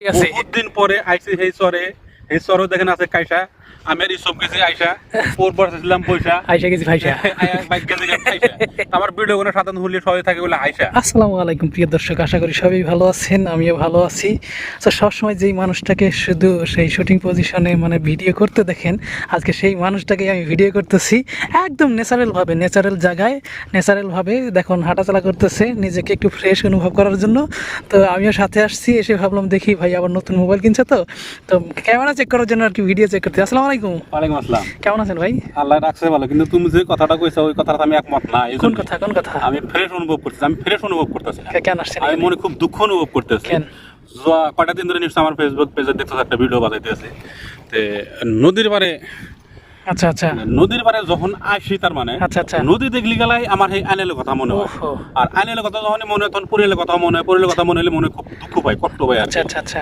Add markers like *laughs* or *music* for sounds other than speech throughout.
ঠিক আছে। বহুত দিন পরে আইসি হেসরে হেসরও দেখেন আছে কাইসা। আমি আর সব গেছি আইসা পর বসেছিলাম পয়সা আইসা গেছি ভাইসা বাইক গেছে আইসা আমার ভিডিও কোনো সাধারণ হলে সবাই থাকে বলে আইসা। আসসালামু আলাইকুম প্রিয় দর্শক আশা করি সবাই ভালো আছেন আমিও ভালো আছি। তো সবসময় যেই মানুষটাকে শুধু সেই শুটিং পজিশনে মানে ভিডিও করতে দেখেন আজকে সেই মানুষটাকে আমি ভিডিও করতেছি একদম ন্যাচারালভাবে ন্যাচারাল জায়গায় ন্যাচারালভাবে দেখুন হাঁটাচলা করতেছে নিজেকে একটু ফ্রেশ অনুভব করার জন্য। তো আমিও সাথে আসছি এসে ভাবলাম দেখি ভাই আবার নতুন মোবাইল কিনছে তো। তো ক্যামেরা চেক করার জন্য আর কি ভিডিও চেক করতে আসসালামু আলাইকুম। ওয়ালাইকুম আসসালাম। কেমন আছেন ভাই? আল্লাহ রাখছে ভালো কিন্তু তুমি যে কথাটা কইছো ওই কথাটা আমি একমত না। কোন কথা কোন কথা? আমি ফ্রেশ অনুভব করতেছি আমি ফ্রেশ অনুভব করতেছি। কেন আসছেন আমি মনে খুব দুঃখ অনুভব করতেছি। কয়টা দিন ধরে নিশ্চয় আমার ফেসবুক পেজে দেখতে একটা ভিডিও বাজাইতেছে। তে নদীর পারে আচ্ছা আচ্ছা। নদীর পারে যখন আসি তার মানে আচ্ছা, আচ্ছা। নদী দেখলি গেলাই আমার সেই আইনেলের কথা মনে হয়। আর আইনেলের কথা যখন মনে হয় তখন পরিয়ালের কথা মনে হয় পরিয়ালের কথা মনে হলে মনে খুব দুঃখ পাই কষ্ট পাই আচ্ছা আচ্ছা আচ্ছা।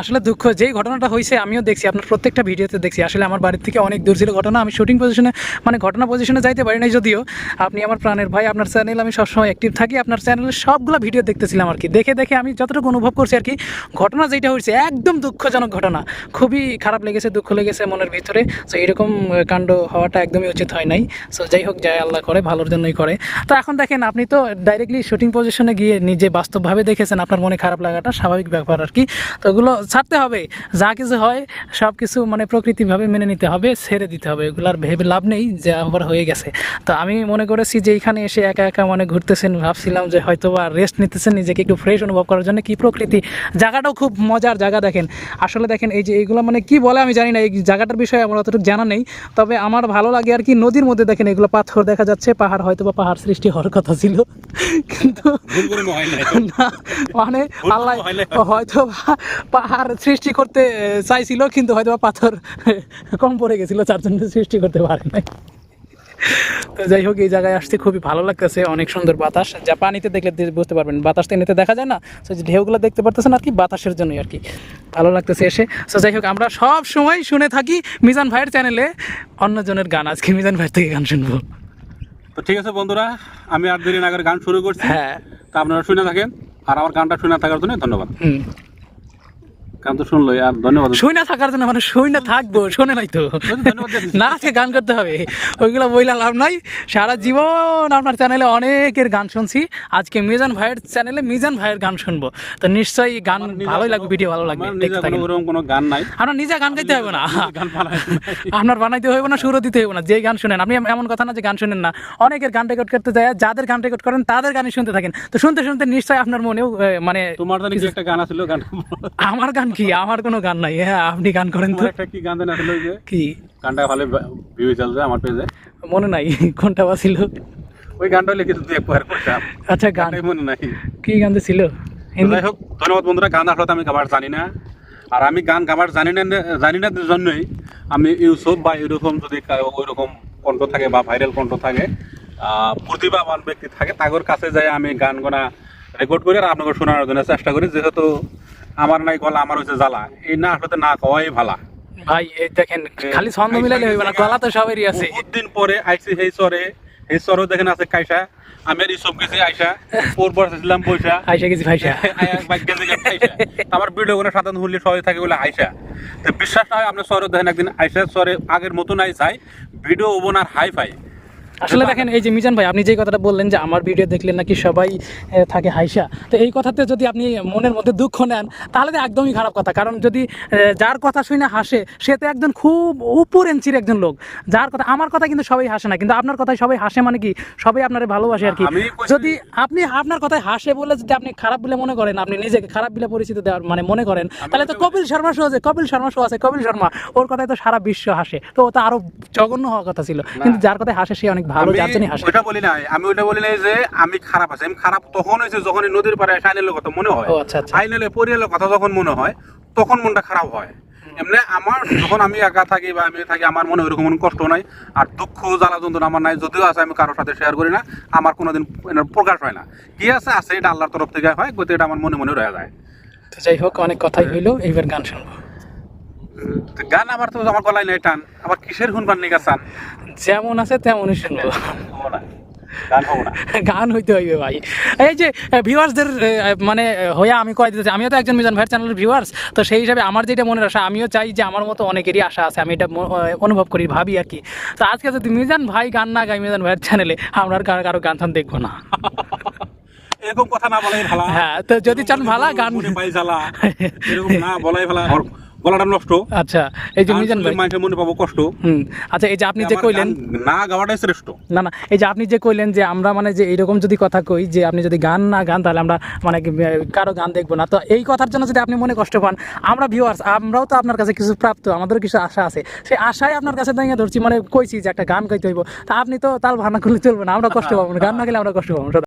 আসলে দুঃখ, যেই ঘটনাটা হয়েছে আমিও দেখছি, আপনার প্রত্যেকটা ভিডিওতে দেখছি। আসলে আমার বাড়ির থেকে অনেক দূর ছিল ঘটনা, আমি শুটিং পজিশনে মানে ঘটনা পজিশনে যাইতে পারি নাই যদিও। আপনি আমার প্রাণের ভাই, আপনার চ্যানেল আমি সবসময় অ্যাক্টিভ থাকি, আপনার চ্যানেলের সবগুলো ভিডিও দেখতেছিলাম আর কি। দেখে দেখে আমি যতটুকু অনুভব করছি আর কি, ঘটনা যেটা হয়েছে একদম দুঃখজনক ঘটনা। খুবই খারাপ লেগেছে, দুঃখ লেগেছে মনের ভিতরে। তো এরকম কাণ্ড হওয়াটা একদমই উচিত হয় নাই। সো যাই হোক, যাই আল্লাহ করে, ভালোর জন্যই করে। তো এখন দেখেন, আপনি তো ডাইরেক্টলি শুটিং পজিশনে গিয়ে নিজে বাস্তবভাবে দেখেছেন, আপনার মনে খারাপ লাগাটা স্বাভাবিক ব্যাপার আর কি। তো ওগুলো ছাড়তে হবে। যা কিছু হয় সব কিছু মানে প্রকৃতিভাবে মেনে নিতে হবে ছেড়ে দিতে হবে। এগুলো আর ভেবে লাভ নেই যে আবার হয়ে গেছে। তো আমি মনে করেছি যে এইখানে এসে একা একা মানে ঘুরতেছেন ভাবছিলাম যে হয়তো বা রেস্ট নিতেছেন নিজেকে একটু ফ্রেশ অনুভব করার জন্য। কি প্রকৃতি? জায়গাটাও খুব মজার জায়গা দেখেন। আসলে দেখেন এই যে এইগুলো মানে কি বলে আমি জানি না এই জায়গাটার বিষয়ে আমার অতটুকু জানা নেই। তবে আমার ভালো লাগে আর কি নদীর মধ্যে দেখেন এগুলো পাথর দেখা যাচ্ছে পাহাড় হয়তো বা পাহাড় সৃষ্টি হওয়ার কথা ছিল। কিন্তু মানে আল্লাহ হয়তো বা পাহাড় সৃষ্টি করতে চাইছিল কিন্তু হয়তো বা পাথর *laughs* কম পড়ে গেছিল যার জন্য সৃষ্টি করতে পারে নাই। তো যাই হোক এই জায়গায় আসতে খুবই ভালো লাগতেছে অনেক সুন্দর বাতাস। যা পানিতে দেখলে বুঝতে পারবেন বাতাস তো এমনিতে দেখা যায় না যে ঢেউগুলো দেখতে পারতেছেন আর কি বাতাসের জন্যই আর কি। ভালো লাগতেছে এসে। তো যাই হোক আমরা সব সময় শুনে থাকি মিজান ভাইয়ের চ্যানেলে অন্যজনের গান। আজকে মিজান ভাইয়ের থেকে গান শুনব। তো ঠিক আছে বন্ধুরা আমি আর দেরি না করে গান শুরু করছি। হ্যাঁ। তা আপনারা শুনে থাকেন আর আমার গানটা শুনে থাকার জন্য ধন্যবাদ। গান তো শুনলোই আর ধন্যবাদ। থাকার জন্য মানে থাকব শোনে নাই তো। না আজকে গান করতে হবে। ওইগুলো বইলা লাভ নাই। সারা জীবন আপনার চ্যানেলে অনেকের গান শুনছি। আজকে মিজান ভাইয়ের চ্যানেলে মিজান ভাইয়ের গান শুনব। তো নিশ্চয়ই গান ভালোই লাগবে ভিডিও ভালো লাগবে দেখতে থাকেন। কোনো গান নাই। আপনার নিজে গান গাইতে হবে না। আপনার বানাইতে হবে না সুরও দিতে হবে না। যে গান শুনেন আপনি এমন কথা না যে গান শুনেন না। অনেকের গান রেকর্ড করতে যায় যাদের গান রেকর্ড করেন তাদের গানই শুনতে থাকেন। তো শুনতে শুনতে নিশ্চয়ই আপনার মনেও মানে তোমার একটা গান আছিল গান। আমার গান কি আমার কোনো গান নাই? হ্যাঁ আপনি গান করেন তো। একটা কি গান জানি আসলে ওই যে? কি? গানটা ভালো ভিউ চলছে আমার পেজে মনে নাই কোনটা বাছিল ওই গানটা লিখে তুই একবার করতাম। আচ্ছা গান। মনে নাই। কি গান ছিল? হিন্দি? যাই হোক ধন্যবাদ বন্ধুরা গান আসলে আমি গাবার জানি না। আর আমি গান গাবার জানি না জানি না জন্যই আমি ইউসুফ বা এরকম যদি ওই রকম কণ্ঠ থাকে বা ভাইরাল কণ্ঠ থাকে প্রতিভাবান ব্যক্তি থাকে তাদের কাছে যাই আমি গান গোনা রেকর্ড করি আর আপনাকে শোনানোর জন্য চেষ্টা করি। যেহেতু আমার নাই গলা আমার হচ্ছে জ্বালা। এই না আসলে না কওয়াই ভালা। ভাই এই দেখেন খালি ছন্দ মিলাইলে হইবে না গলা তো সবারই আছে। বহুত দিন পরে আইসি সেই চরে এই চরও দেখেন আছে কাইসা আমি আর ইউসুফ গেছি আইসা পর বসেছিলাম পয়সা আইসা গেছি ভাইসা *laughs* আমার ভিডিও কোনো সাধারণ হলে সবাই থাকে বলে আইসা। তো বিশ্বাস না হয় আপনার শহরে দেখেন একদিন আইসা শহরে আগের মতন আই চাই ভিডিও ওবনার হাই ফাই আসলে দেখেন এই যে মিজান ভাই আপনি যে কথাটা বললেন যে আমার ভিডিও দেখলে নাকি সবাই থাকে হাইসা তো এই কথাতে যদি আপনি মনের মধ্যে দুঃখ নেন তাহলে তো একদমই খারাপ কথা। কারণ যদি যার কথা শুনে হাসে সে তো একজন খুব উপর এঞ্চির একজন লোক। যার কথা আমার কথা কিন্তু সবাই হাসে না কিন্তু আপনার কথায় সবাই হাসে মানে কি? সবাই আপনারে ভালোবাসে আর কি। যদি আপনি আপনার কথায় হাসে বলে যদি আপনি খারাপ বলে মনে করেন আপনি নিজেকে খারাপ বলে পরিচিত দেওয়ার মানে মনে করেন তাহলে তো কপিল শর্মা শো আছে কপিল শর্মা শো আছে কপিল শর্মা। ওর কথায় তো সারা বিশ্ব হাসে। তো ও তো আরও জঘন্য হওয়ার কথা ছিল। কিন্তু যার কথায় হাসে সে অনেক ভালো যার জন্যই হাসে ওইটা বলি নাই আমি ওইটা বলি নাই যে আমি খারাপ আছি আমি খারাপ তখন হয়েছে যখন নদীর এসে আইনেলের কথা মনে হয়। ও আচ্ছা আচ্ছা। পরিয়ালের কথা যখন মনে হয় তখন মনটা খারাপ হয়। এমনি আমার যখন আমি একা থাকি বা আমি থাকি আমার মনে ওইরকম কোনো কষ্ট নাই আর দুঃখ জ্বালা যন্ত্রণা আমার নাই যদিও আছে আমি কারোর সাথে শেয়ার করি না আমার কোনোদিন প্রকাশ হয় না। কি আছে আছে এটা আল্লাহর তরফ থেকে হয় কিন্তু এটা আমার মনে মনে রয়ে যায়। তো যাই হোক অনেক কথাই হইল এইবার গান শুনব। গান আমার তো আমার গলায় নাই টান আবার কিসের হুন বান নিকা চান? যেমন আছে তেমনই শুনব। গান না। গান হইতে হইবে ভাই। এই যে ভিউয়ার্সদের মানে হইয়া আমি কয় দিতে আমিও তো একজন মিজান ভাইয়ের চ্যানেলের ভিউয়ার্স তো সেই হিসাবে আমার যেটা মনের আশা আমিও চাই যে আমার মতো অনেকেরই আশা আছে আমি এটা অনুভব করি ভাবি আর কি। তো আজকে যদি মিজান ভাই গান না গাই মিজান ভাইয়ের চ্যানেলে আমরা আর কারও গান টান দেখব না। এরকম কথা না বলাই ভালো। হ্যাঁ তো যদি চান ভালা গান পাই জ্বালা। এরকম না বলাই ভালো। গলাটা নষ্ট। আচ্ছা এই যে মিজান ভাই। মানুষের মনে পাবো কষ্ট। হুম আচ্ছা এই যে আপনি যে কইলেন না গাওয়াটাই শ্রেষ্ঠ। না না এই যে আপনি যে কইলেন যে আমরা মানে যে এইরকম যদি কথা কই যে আপনি যদি গান না গান তাহলে আমরা মানে কারও গান দেখব না। তো এই কথার জন্য যদি আপনি মনে কষ্ট পান আমরা ভিউয়ার্স আমরাও তো আপনার কাছে কিছু প্রাপ্ত আমাদেরও কিছু আশা আছে। সেই আশায় আপনার কাছে দাঁড়িয়ে ধরছি মানে কইছি যে একটা গান গাইতে হইব। তা আপনি তো তাল ভানা করলে চলবে না আমরা কষ্ট পাবো না গান না গেলে আমরা কষ্ট পাবো